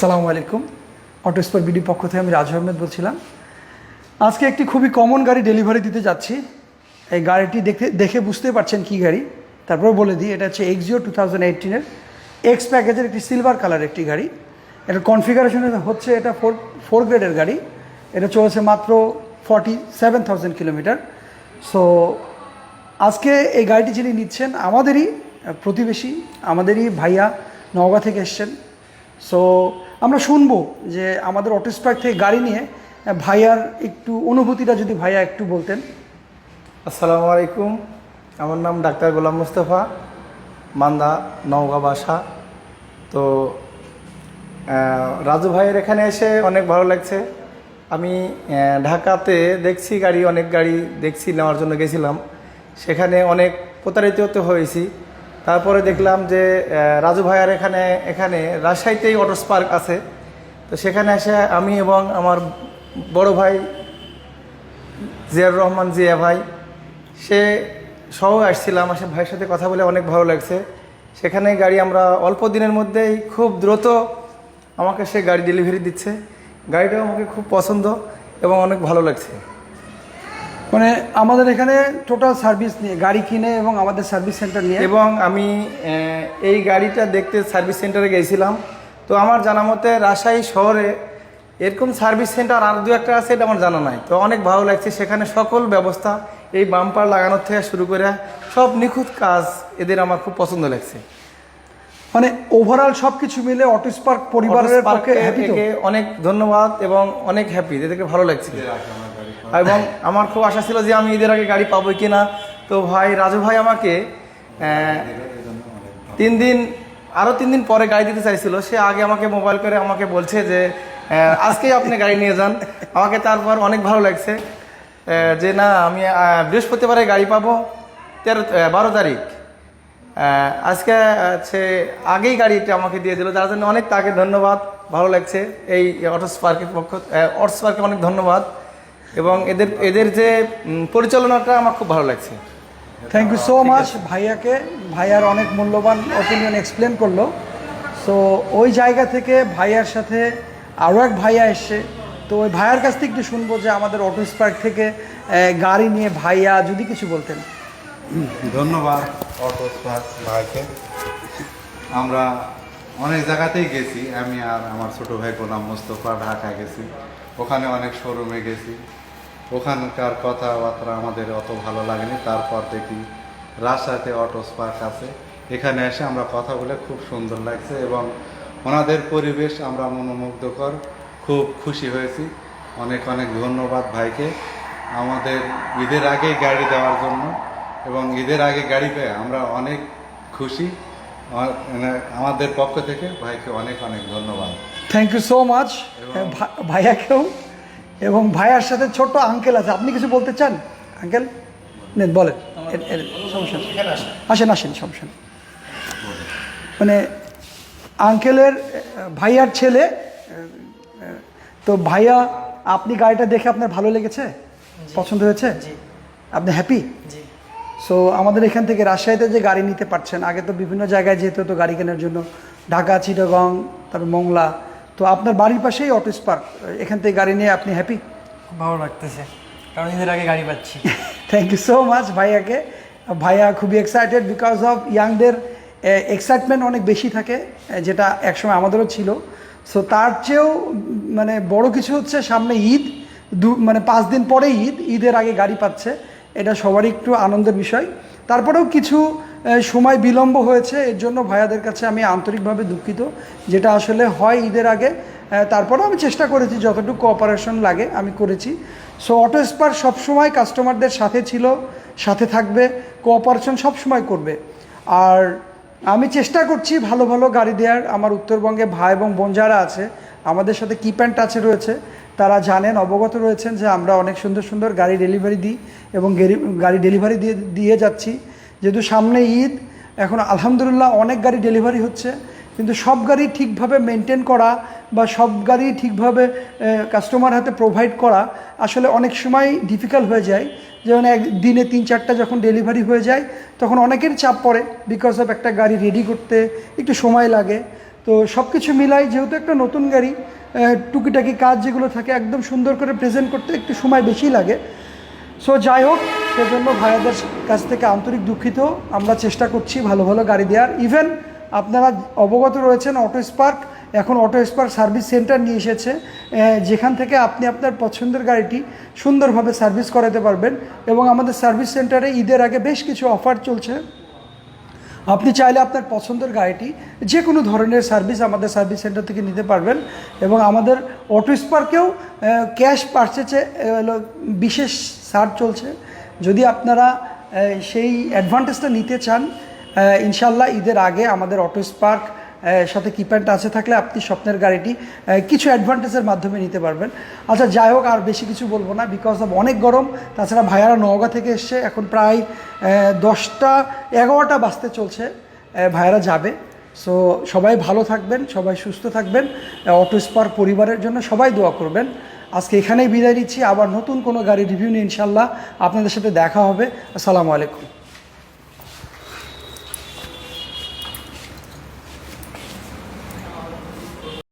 সালামু আলাইকুম। Auto sport BD পক্ষ থেকে আমি রাজু আহমেদ বলছিলাম। আজকে একটি খুবই কমন গাড়ি ডেলিভারি দিতে যাচ্ছি। এই গাড়িটি দেখে দেখে বুঝতে পারছেন কি গাড়ি। তারপর বলে দিই, এটা হচ্ছে এক্সিও টু থাউজেন্ড এইটিনের এক্স প্যাকেজের একটি সিলভার কালার একটি গাড়ি। এটা কনফিগারেশন হচ্ছে এটা ফোর ফোর গ্রেডের গাড়ি। এটা চলেছে মাত্র forty seven thousand kilometre so আজকে এই গাড়িটি যিনি নিচ্ছেন, আমাদেরই প্রতিবেশী, আমাদেরই ভাইয়া নওগাঁ থেকে এসছেন। সো আমরা শুনব যে আমাদের অটো স্পার্ক থেকে গাড়ি নিয়ে ভাইয়ার একটু অনুভূতিটা যদি ভাইয়া একটু বলতেন। আসসালামু আলাইকুম। আমার নাম ডাক্তার গোলাম মুস্তফা, মান্দা, নওগাঁ বাসা। তো রাজু ভাইয়ের এখানে এসে অনেক ভালো লাগছে। আমি ঢাকাতে দেখছি গাড়ি, অনেক গাড়ি দেখছি, নেওয়ার জন্য গেছিলাম। সেখানে অনেক প্রতারিত হয়েছি। তারপরে দেখলাম যে রাজু ভাইয়ার এখানে এখানে রাজশাহীতেই অটো স্পার্ক আছে। তো সেখানে এসে আমি এবং আমার বড় ভাই জিয়ার রহমান জিয়া ভাই, সে সহ আসছিলাম। আসে ভাইয়ের সাথে কথা বলে অনেক ভালো লাগছে। সেখানে গাড়ি আমরা অল্প দিনের মধ্যেই খুব দ্রুত আমাকে সে গাড়ি ডেলিভারি দিচ্ছে। গাড়িটাও আমাকে খুব পছন্দ এবং অনেক ভালো লাগছে। মানে আমাদের এখানে টোটাল সার্ভিস নিয়ে গাড়ি কিনে এবং আমাদের সার্ভিস সেন্টার নিয়ে। এবং আমি এই গাড়িটা দেখতে সার্ভিস সেন্টারে গেছিলাম। তো আমার জানা মতে রাজশাহী শহরে এরকম সার্ভিস সেন্টার আর দু একটা আছে এটা আমার জানা নাই। তো অনেক ভালো লাগছে। সেখানে সকল ব্যবস্থা এই বাম্পার লাগানোর থেকে শুরু করে সব নিখুঁত কাজ এদের আমার খুব পছন্দ লাগছে। মানে ওভারঅল সব কিছু মিলে অটো স্পার্ক পরিবারের পক্ষে অনেক ধন্যবাদ এবং অনেক হ্যাপি এদেরকে ভালো লাগছে। এবং আমার খুব আশা ছিল যে আমি ঈদের আগে গাড়ি পাবো কিনা। তো ভাই, রাজু ভাই আমাকে তিন দিন আরও তিন দিন পরে গাড়ি দিতে চাইছিল। সে আগে আমাকে মোবাইল করে আমাকে বলছে যে আজকেই আপনি গাড়ি নিয়ে যান। আমাকে তারপর অনেক ভালো লাগছে। যে না, আমি বৃহস্পতিবারে গাড়ি পাবো, তেরো বারো তারিখ। আজকে হচ্ছে আগেই গাড়িটা আমাকে দিয়ে দিল। যার জন্য অনেক তাকে ধন্যবাদ। ভালো লাগছে। এই অটো স্পার্কের পক্ষ অটো স্পার্কে অনেক ধন্যবাদ। এবং এদের এদের যে পরিচালনাটা আমার খুব ভালো লাগছে। থ্যাংক ইউ সো মাচ ভাইয়াকে। ভাইয়ার অনেক মূল্যবান অপিনিয়ন এক্সপ্লেন করল। সো ওই জায়গা থেকে ভাইয়ার সাথে আরও এক ভাইয়া এসছে। তো ওই ভাইয়ার কাছ থেকে একটু শুনব যে আমাদের অটো স্পার্ক থেকে গাড়ি নিয়ে ভাইয়া যদি কিছু বলতেন। ধন্যবাদ অটো স্পার্ক ভাইকে। আমরা অনেক জায়গাতেই গেছি। আমি আর আমার ছোট ভাই গোলাম মোস্তফা ঢাকা গেছি। ওখানে অনেক শোরুমে গেছি। ওখানকার কথাবার্তা আমাদের অত ভালো লাগেনি। তারপর দেখি রাজশাহীতে অটো স্পার্ক আছে। এখানে এসে আমরা কথা বলে খুব সুন্দর লাগছে এবং ওনাদের পরিবেশ আমরা মনোমুগ্ধকর। খুব খুশি হয়েছি। অনেক অনেক ধন্যবাদ ভাইকে। আমাদের ঈদের আগে গাড়ি দেওয়ার জন্য এবং ঈদের আগে গাড়ি পেয়ে আমরা অনেক খুশি। মানে আমাদের পক্ষ থেকে ভাইকে অনেক অনেক ধন্যবাদ। থ্যাংক ইউ সো মাচ ভাইয়াকেও এবং ভাইয়ার সাথে ছোট্ট আঙ্কেল আছে। আপনি কিছু বলতে চান? আঙ্কেল নেন বলেন। সমস্যা আসেন আসেন সমস্যা মানে আঙ্কেলের ভাইয়ার ছেলে তো ভাইয়া আপনি গাড়িটা দেখে আপনার ভালো লেগেছে? পছন্দ হয়েছে? আপনি হ্যাপি সো আমাদের এখান থেকে রাজশাহীতে যে গাড়ি নিতে পারছেন আগে তো বিভিন্ন জায়গায় যেতে হতো গাড়ি কেনার জন্য। ঢাকা চিটাগং তারপর মংলা তো আপনার বাড়ির পাশেই অটো স্পার্ক এখান থেকে গাড়ি নিয়ে আপনি হ্যাপি ভালো লাগতেছে কারণ ঈদের আগে গাড়ি পাচ্ছি। থ্যাংক ইউ সো মাচ ভাইয়াকে। ভাইয়া খুবই এক্সাইটেড বিকজ অফ ইয়াংদের এক্সাইটমেন্ট অনেক বেশি থাকে যেটা একসময় আমাদেরও ছিল। সো তার চেয়েও মানে বড় কিছু হচ্ছে সামনে ঈদ দু মানে পাঁচ দিন পরে ঈদ ঈদের আগে গাড়ি পাচ্ছে। এটা সবারই একটু আনন্দের বিষয়। তারপরেও কিছু সময় বিলম্ব হয়েছে, এর জন্য ভাইয়াদের কাছে আমি আন্তরিকভাবে দুঃখিত, যেটা আসলে হয় ঈদের আগে। তারপরেও আমি চেষ্টা করেছি, যতটুকু কোঅপারেশন লাগে, আমি করেছি। সো অটো স্পার সবসময় কাস্টমারদের সাথে ছিল, সাথে থাকবে কোঅপারেশন সবসময় করবে। আর আমি চেষ্টা করছি ভালো ভালো গাড়ি দেওয়ার আমার উত্তরবঙ্গে ভাই এবং বোন যারা আছে, আমাদের সাথে কিপ অ্যান্ড টাচে রয়েছে। তারা জানেন, অবগত রয়েছেন যে আমরা অনেক সুন্দর সুন্দর গাড়ি ডেলিভারি দিই এবং গাড়ি ডেলিভারি দিয়ে দিয়ে যাচ্ছি। যেহেতু সামনে ঈদ, এখন আলহামদুলিল্লাহ অনেক গাড়ি ডেলিভারি হচ্ছে, কিন্তু সব গাড়ি ঠিকভাবে মেনটেন করা বা সব গাড়ি ঠিকভাবে কাস্টমার হাতে প্রোভাইড করা আসলে অনেক সময় ডিফিকাল্ট হয়ে যায়। যেমন এক, দিনে তিন, চারটা যখন ডেলিভারি হয়ে যায়, তখন অনেকের চাপ পড়ে বিকজ অফ একটা গাড়ি রেডি করতে, একটু সময় লাগে। তো সব কিছু মিলাই যেহেতু একটা নতুন গাড়ি টুকিটাকি কাজ যেগুলো থাকে একদম সুন্দর করে প্রেজেন্ট করতে একটু সময় বেশি লাগে। সো যাই হোক সেজন্য ভাইয়াদের কাছ থেকে আন্তরিক দুঃখিত। আমরা চেষ্টা করছি ভালো ভালো গাড়ি দেওয়ার। ইভেন আপনারা অবগত রয়েছেন অটো স্পার্ক। এখন অটো স্পার্ক সার্ভিস সেন্টার নিয়ে এসেছে। যেখান থেকে আপনি আপনার পছন্দের গাড়িটি সুন্দরভাবে সার্ভিস করাতে পারবেন এবং আমাদের সার্ভিস সেন্টারে ঈদের আগে বেশ কিছু অফার চলছে। আপনি চাইলে আপনার পছন্দের গাড়িটি যে কোনো ধরনের সার্ভিস আমাদের সার্ভিস সেন্টার থেকে নিতে পারবেন এবং আমাদের অটো স্পার্কেও ক্যাশ পারচেজে বিশেষ ছাড় চলছে। যদি আপনারা সেই অ্যাডভান্টেজটা নিতে চান ইনশাল্লাহ ঈদের আগে আমাদের অটো স্পার্ক সাথে কিপ্যাড আছে থাকলে আপনি স্বপ্নের গাড়িটি কিছু অ্যাডভান্টেজের মাধ্যমে নিতে পারবেন। আচ্ছা যাই হোক, আর বেশি কিছু বলব না বিকজ অফ অনেক গরম, তাছাড়া ভাইয়ারা নওগাঁ থেকে এসছে, এখন প্রায় দশটা, এগারোটা বাজতে চলছে ভাইয়ারা যাবে। সো সবাই ভালো থাকবেন, সবাই সুস্থ থাকবেন অটো স্পার্ক পরিবারের জন্য সবাই দোয়া করবেন। আজকে এখানেই বিদায় নিচ্ছি। আবার নতুন কোনো গাড়ি রিভিউ নিয়ে ইনশাল্লাহ আপনাদের সাথে দেখা হবে। আসসালামু আলাইকুম।